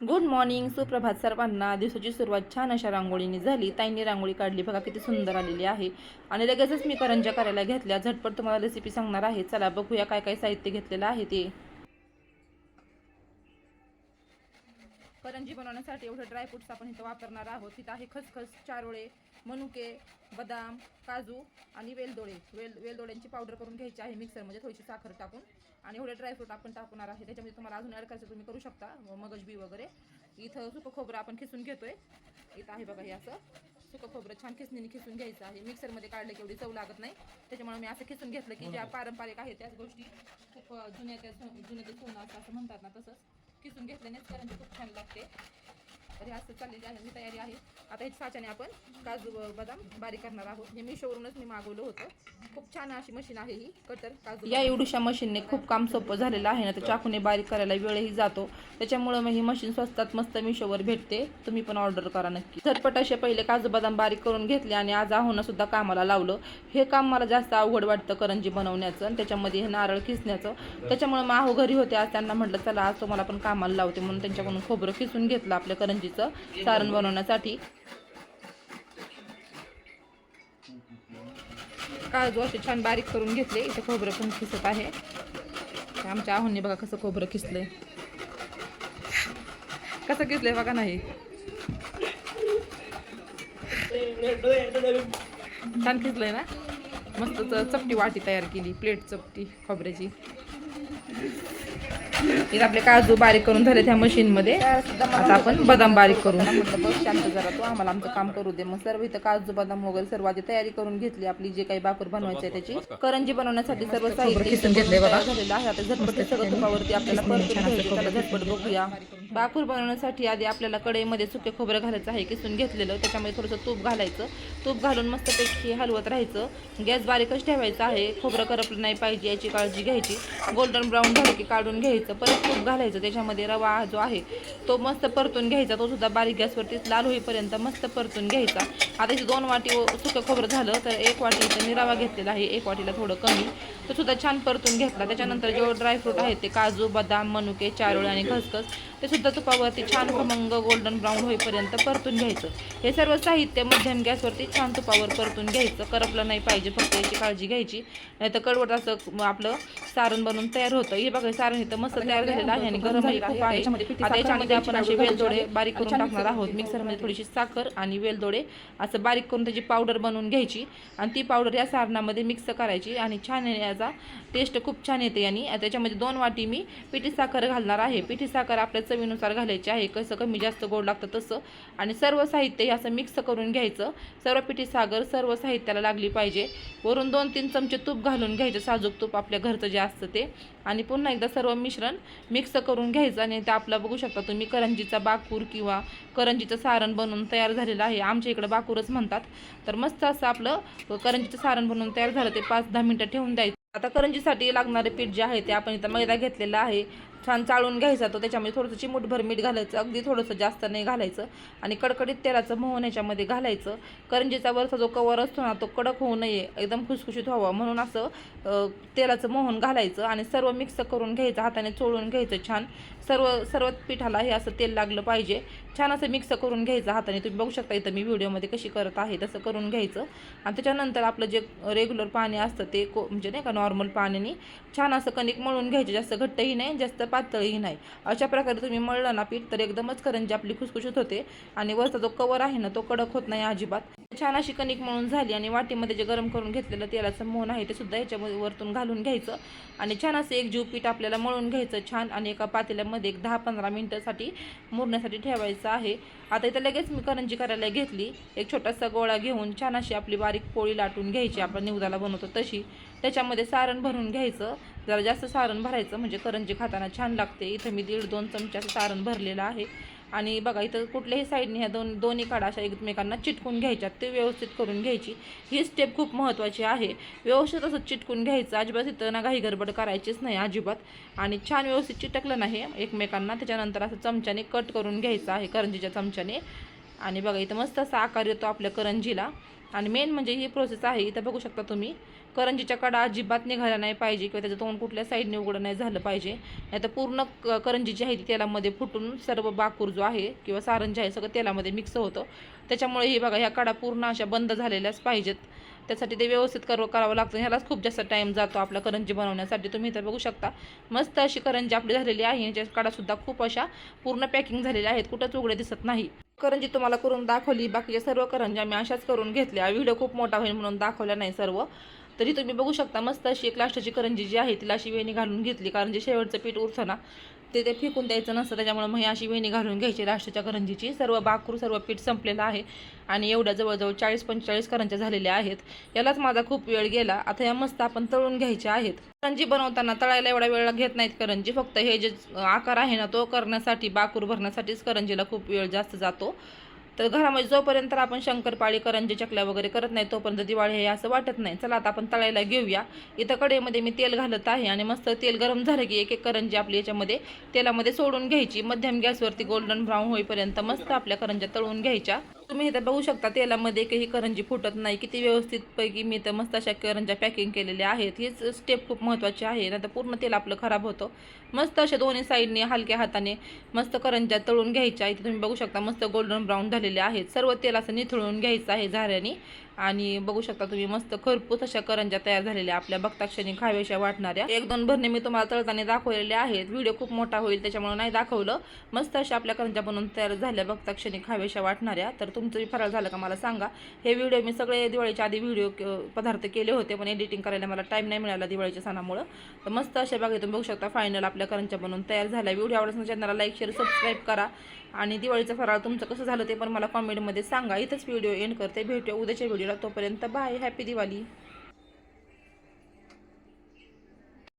Good morning सुप्रभात सर्वांना. दिवसाची सुरुवात छान अशा रांगोळीने झाली. ताईंनी रांगोळी काढली. बघा किती सुंदर आलेली आहे. आणि लगेचच मी करंजा करायला घेतल्या. झटपट तुम्हाला रेसिपी सांगणार आहे. चला बघूया काय काय साहित्य घेतलेलं आहे ते. करंजी बनवण्यासाठी एवढं ड्रायफ्रुट्स आपण इथं वापरणार आहोत. तिथं आहे खसखस चारोळे मनुके बदाम काजू आणि वेलदोळे वेल वेलदोड्यांची पावडर करून घ्यायची आहे मिक्सरमध्ये थोडीशी साखर टाकून. आणि एवढे ड्रायफ्रूट आपण टाकणार आहे. त्याच्यामध्ये तुम्हाला अजून ॲड करायचं तुम्ही करू शकता. मगज बी वगैरे. इथं सुकं खोबरं आपण खिसून घेतोय. इथं आहे बघा हे असं. सुकं खोबरं छान खिसणीने खिसून घ्यायचं आहे. मिक्सरमध्ये काढलं की एवढी चव लागत नाही. त्याच्यामुळे मी असं खिसून घेतलं की ज्या पारंपरिक आहेत त्याच गोष्टी खूप जुन्या त्या जुन्या ते सोनं असं असं म्हणतात ना तसंच. किसून घेतल्यानेच करंजी खूप छान लागते. तर हे असं चाललेली आहे मी तयारी आहे. आता हे साच्याने आपण काजू बदाम बारीक करणार आहोत. हे मिशोवरूनच मी मागवलं होतं. खूप छान अशी मशीन आहे ही कटर काजू या एवढ्याशा मशीनने खूप काम सोपं झालेलं आहे ना तर चाकूने बारीक करायला वेळही जातो. त्याच्यामुळं मग ही मशीन स्वस्तात मस्त मिशोवर भेटते. तुम्ही पण ऑर्डर करा नक्की. झटपट असे पहिले काजू बदाम बारीक करून घेतले आणि आज आहोनं सुद्धा कामाला लावलं. हे काम मला जास्त अवघड वाटतं करंजी बनवण्याचं आणि त्याच्यामध्ये हे नारळ खिसण्याचं. त्याच्यामुळे मग आहो घरी होते आज त्यांना म्हटलं चला आज तुम्हाला पण कामाला लावते. म्हणून त्यांच्याकडून खोबरं खिसून घेतलं आपल्या करंजी भाजीचं सारण बनवण्यासाठी. काजू असे छान बारीक करून घेतले. इथे खोबरं पण खिसत आहे. आमच्या आहोंनी बघा कसं खोबरं खिसलंय. कसं खिसलंय बघा नाही. छान खिसलंय ना? मस्त चपटी वाटी तयार केली. प्लेट चपटी खोबऱ्याची. इथे आपले काजू बारीक करून झाले त्या मशीन मध्ये. आता आपण बदाम बारीक करू. म्हटलं बस शांत जरा तू आम्हाला आमचं काम करू दे. मग सर्व इथं काजू बदाम वगैरे सर्व आधी तयारी करून घेतली. आपली जे काही बाकर बनवायची आहे त्याची. करंजी बनवण्यासाठी सर्व साहित्य झालेलं आहे. आता झटपट सगळं तुपावरती आपल्याला परतून घ्यायचं त्याला झटपट बघूया. बाकूर बनवण्यासाठी आधी आपल्याला कढईमध्ये सुके खोबरं घालायचं आहे किसून घेतलेलं. त्याच्यामध्ये थोडंसं तूप घालायचं. तूप घालून मस्तपैकी हलवत राहायचं. गॅस बारीकच ठेवायचा आहे. खोबरं करपलं नाही पाहिजे याची काळजी घ्यायची. गोल्डन ब्राऊन झालं की काढून घ्यायचं. परत तूप घालायचं. त्याच्यामध्ये रवा जो आहे तो मस्त परतून घ्यायचा. तो सुद्धा बारीक गॅसवरतीच लाल होईपर्यंत मस्त परतून घ्यायचा. आता इथे दोन वाटी व- सुकं खोबरं झालं तर एक वाटी इथं मी रवा घेतलेला आहे. एक वाटीला थोडं कमी. तो सुद्धा छान परतून घेतला. त्याच्यानंतर जो ड्रायफ्रूट आहे ते काजू बदाम मनुके चारोळे आणि खसखस ते सुद्धा तुपावरती छान खमंग गोल्डन ब्राऊन होईपर्यंत परतून घ्यायचं. हे सर्व साहित्य मध्यम गॅसवरती छान तुपावर परतून घ्यायचं. करपलं नाही पाहिजे फक्त याची काळजी घ्यायची. नाही तर कडवट असं आपलं सारण बनवून तयार होतं. हे बघा सारण इथं मस्त तयार झालेलं आहे आणि गरम खूप आहे. आता याच्यामध्ये आपण असे वेलदोडे बारीक करून टाकणार आहोत. मिक्सरमध्ये थोडीशी साखर आणि वेलदोडे असं बारीक करून त्याची पावडर बनवून घ्यायची आणि ती पावडर या सारणामध्ये मिक्स करायची आणि छान याचा टेस्ट खूप छान येते आणि त्याच्यामध्ये दोन वाटी मी पिठी साखर घालणार आहे. पिठी साखर आपल्या चवीनुसार घालायचे आहे. कसं कमी जास्त गोड लागतं तसं. आणि सर्व साहित्य हे असं मिक्स करून घ्यायचं. सर्व पिठी सागर सर्व साहित्याला लागली पाहिजे. वरून दोन तीन चमचे तूप घालून घ्यायचं. साजूक तूप आपल्या घरचं जे असतं ते. आणि पुन्हा एकदा सर्व मिश्रण मिक्स करून घ्यायचं. आणि ते आपला बघू शकता तुम्ही करंजीचा बाकूर किंवा करंजीचं सारण बनवून तयार झालेलं आहे. आमच्या इकडं बाकूरच म्हणतात. तर मस्त असं आपलं करंजीचं सारण बनवून तयार झालं ते पाच दहा मिनटं ठेवून द्यायचं. आता करंजीसाठी लागणारे पीठ जे आहे ते आपण इथं मैदा घेतलेला आहे. छान चाळून घ्यायचा तो त्याच्यामध्ये थोडंसं चिमूटभर मीठ घालायचं अगदी थोडंसं जास्त नाही घालायचं. आणि कडकडीत तेलाचं मोहन याच्यामध्ये घालायचं. करंजीचा वरचा जो कवर असतो ना तो कडक होऊ नये एकदम खुसखुशीत व्हावा. म्हणून असं तेलाचं मोहन घालायचं आणि सर्व मिक्स करून घ्यायचं हाताने चोळून घ्यायचं छान. सर्व सर्व पिठाला हे असं तेल लागलं पाहिजे. छान असं मिक्स करून घ्यायचं हाताने. तुम्ही बघू शकता इथं मी व्हिडिओमध्ये कशी करत आहे तसं करून घ्यायचं. आणि त्याच्यानंतर आपलं जे रेग्युलर पाणी असतं ते को म्हणजे नाही का नॉर्मल पाण्याने छान असं कणिक मळून घ्यायचे. जास्त घट्टही नाही जास्त पातळही नाही. अशा प्रकारे तुम्ही मळलं ना पीठ तर एकदमच करंजी आपली खुसखुशीत होते. आणि वरचा जो कवर आहे ना तो कडक होत नाही अजिबात. छान अशी कणिक मळून झाली आणि वाटीमध्ये जे गरम करून घेतलेलं तेलाचं मोहन आहे ते सुद्धा ह्याच्यामध्ये वरतून घालून घ्यायचं. आणि छान असं एक जीव पीठ आपल्याला मळून घ्यायचं छान आणि एका पातेल्यामध्ये एक दहा पंधरा मिनटासाठी मुरण्यासाठी ठेवायचं आहे. आता इथं लगेच मी करंजी करायला घेतली. एक छोटासा गोळा घेऊन छान अशी आपली बारीक पोळी लाटून घ्यायची. आपण निवदाला बनवतो तशी. त्याच्यामध्ये सारण भरून घ्यायचं. जरा जास्त सारण भरायचं म्हणजे करंजी खाताना छान लागते. इथं मी दीड दोन चमच्याचं सारण भरलेलं आहे. आणि बघा इथं कुठल्याही साईडने ह्या दोन दोन्ही काढा अशा एकमेकांना चिटकून घ्यायच्या ते व्यवस्थित करून घ्यायची. ही स्टेप खूप महत्त्वाची आहे. व्यवस्थित असं चिटकून घ्यायचं अजिबात इथं ना काही गडबड करायचीच नाही अजिबात. आणि छान व्यवस्थित चिटकलं नाही एकमेकांना. त्याच्यानंतर असं चमच्याने कट करून घ्यायचं आहे करंजीच्या चमच्याने. आणि बघा इथं मस्त असा आकार येतो आपल्या करंजीला. आणि मेन म्हणजे ही प्रोसेस आहे इथं बघू शकता तुम्ही. करंजीच्या कडा अजिबात निघाल्या नाही पाहिजे किंवा त्याचं तोंड कुठल्या साईडने उघडं नाही झालं पाहिजे. नाही तर पूर्ण क- करंजी जी आहे ती तेलामध्ये फुटून सर्व बाकूर जो आहे किंवा सारण जे आहे सगळं तेलामध्ये मिक्स होतं. त्याच्यामुळे ही बघा ह्या कडा पूर्ण अशा बंद झालेल्याच पाहिजेत. त्यासाठी ते व्यवस्थित कर करावं लागतं. ह्यालाच खूप जास्त टाईम जातो आपला करंजी बनवण्यासाठी. तुम्ही इथं बघू शकता मस्त अशी करंजी आपली झालेली आहे. ह्याच्या कडासुद्धा खूप अशा पूर्ण पॅकिंग झालेल्या आहेत. कुठंच उघडे दिसत नाही. करंजी तुम्हाला करून दाखवली. बाकीच्या सर्व करंज्या मी अशाच करून घेतल्या. व्हिडिओ खूप मोठा होईल म्हणून दाखवल्या नाही सर्व. तरी तुम्ही बघू शकता मस्त अशी एक लास्टची करंजी जी आहे तिला अशी वेणी घालून घेतली. कारण जे शेवटचं पीठ उरतं ना ते ते फेकून द्यायचं नसतं. त्याच्यामुळे मग अशी वेणी घालून घ्यायची लास्टच्या करंजीची. सर्व बाकरू सर्व पीठ संपलेलं आहे. आणि एवढ्या जवळजवळ चाळीस पंचेचाळीस करंज्या झालेल्या आहेत. यालाच माझा खूप वेळ गेला. आता या मस्त आपण तळून घ्यायच्या आहेत. करंजी बनवताना तळायला एवढा वेळ घेत नाहीत करंजी. फक्त हे जे आकार आहे ना तो करण्यासाठी बाकूर भरण्यासाठीच करंजीला खूप वेळ जास्त जातो. तर घरामध्ये जोपर्यंत आपण शंकरपाळी करंजी चकल्या वगैरे करत नाही तोपर्यंत दिवाळी आहे असं वाटत नाही. चला आता आपण तळायला घेऊया. इथं कडेमध्ये मी तेल घालत आहे आणि मस्त तेल गरम झालं की एक एक करंजी आपली याच्यामध्ये तेलामध्ये सोडून घ्यायची. मध्यम गॅसवरती गोल्डन ब्राऊन होईपर्यंत मस्त आपल्या करंज्या तळून घ्यायच्या. तुम्ही इथं बघू शकता तेलामध्ये काही करंजी फुटत नाही. किती व्यवस्थितपैकी मी तर मस्त अशा करंज्या पॅकिंग केलेल्या आहेत. हीच स्टेप खूप महत्त्वाची आहे. नाही पूर्ण तेल आपलं खराब होतं. मस्त अशा दोन्ही साईडने हलक्या हाताने मस्त करंज्या तळून घ्यायच्या. इथे तुम्ही बघू शकता मस्त गोल्डन ब्राऊन झालेले आहेत. सर्व तेल असं निथळून घ्यायचं आहे झाऱ्याने. आणि बघू शकता तुम्ही मस्त खरपूस अशा करंज्या तयार झालेल्या आपल्या भक्ताक्षणी खाव्याशा वाटणाऱ्या. एक दोन भरणे मी तुम्हाला तळताना दाखवलेले आहेत. व्हिडिओ खूप मोठा होईल त्याच्यामुळे नाही दाखवलं. मस्त अशा आपल्या करंज्या बनवून तयार झाल्या भक्ताक्षणी खाव्याशा वाटणाऱ्या. तर तुमचं फराळ झालं का मला सांगा. हे व्हिडिओ मी सगळे दिवाळीच्या आधी व्हिडिओ पदार्थ केले होते पण एडिटिंग करायला मला टाईम नाही मिळाला दिवाळीच्या सणामुळं. तर मस्त अशा बघा तुम्ही बघू शकता फायनल आपल्या करंजा बनवून तयार झाल्या. व्हिडिओ आवडत चॅनलला लाईक शेअर सबस्क्राईब करा. आणि दिवाळीचं फराळ तुमचं कसं झालं ते पण मला कॉमेंटमध्ये सांगा. इथंच व्हिडिओ एंड करते. भेटूया उद्याच्या व्हिडिओ व्हिडिओला तोपर्यंत बाय हॅपी दिवाळी.